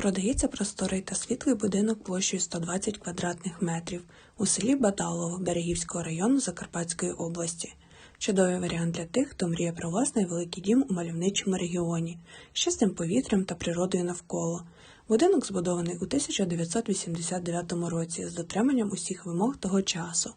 Продається просторий та світлий будинок площею 120 квадратних метрів у селі Баталово Берегівського району Закарпатської області. Чудовий варіант для тих, хто мріє про власний великий дім у мальовничому регіоні, з чистим повітрям та природою навколо. Будинок збудований у 1989 році з дотриманням усіх вимог того часу.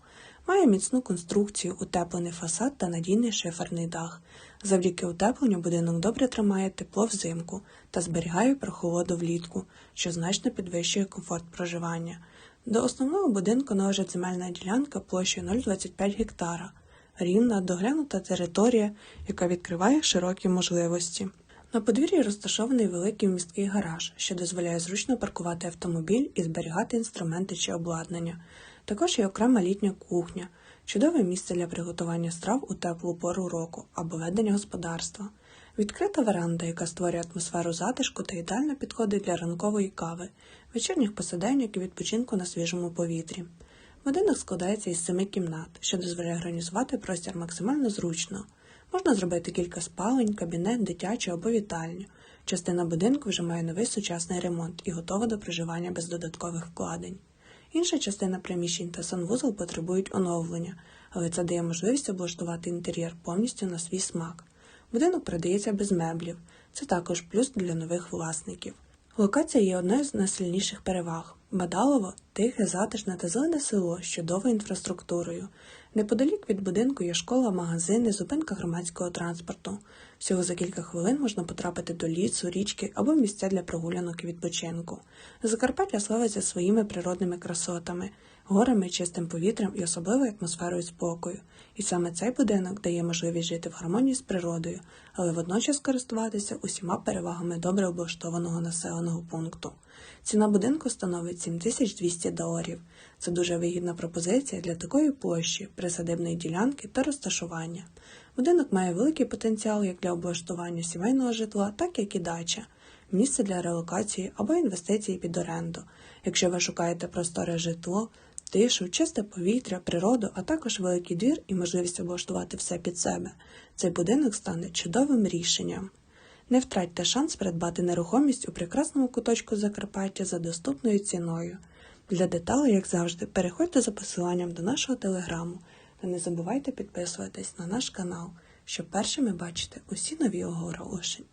Має міцну конструкцію, утеплений фасад та надійний шиферний дах. Завдяки утепленню будинок добре тримає тепло взимку та зберігає прохолоду влітку, що значно підвищує комфорт проживання. До основного будинку належить земельна ділянка площею 0,25 гектара, рівна, доглянута територія, яка відкриває широкі можливості. На подвір'ї розташований великий міський гараж, що дозволяє зручно паркувати автомобіль і зберігати інструменти чи обладнання. Також є окрема літня кухня, чудове місце для приготування страв у теплу пору року або ведення господарства. Відкрита веранда, яка створює атмосферу затишку та ідеально підходить для ранкової кави, вечірніх посиденьок і відпочинку на свіжому повітрі. Будинок складається із семи кімнат, що дозволяє організувати простір максимально зручно. Можна зробити кілька спалень, кабінет, дитячу або вітальню. Частина будинку вже має новий сучасний ремонт і готова до проживання без додаткових вкладень. Інша частина приміщень та санвузол потребують оновлення, але це дає можливість облаштувати інтер'єр повністю на свій смак. Будинок продається без меблів. Це також плюс для нових власників. Локація є одною з найсильніших переваг. Бадалово тихе, затишне та зелене село з чудовою інфраструктурою. Неподалік від будинку є школа, магазини, зупинка громадського транспорту. Всього за кілька хвилин можна потрапити до лісу, річки або місця для прогулянок і відпочинку. Закарпаття славиться своїми природними красотами, горами, чистим повітрям і особливою атмосферою спокою. І саме цей будинок дає можливість жити в гармонії з природою, але водночас користуватися усіма перевагами добре облаштованого населеного пункту. Ціна будинку становить 7200 доларів. Це дуже вигідна пропозиція для такої площі, присадибної ділянки та розташування. Будинок має великий потенціал як для облаштування сімейного житла, так як і дача, місце для релокації або інвестицій під оренду. Якщо ви шукаєте просторе житло, тишу, чисте повітря, природу, а також великий двір і можливість облаштувати все під себе, цей будинок стане чудовим рішенням. Не втратьте шанс придбати нерухомість у прекрасному куточку Закарпаття за доступною ціною. Для деталей, як завжди, переходьте за посиланням до нашого телеграму та не забувайте підписуватись на наш канал, щоб першими бачити усі нові оголошення.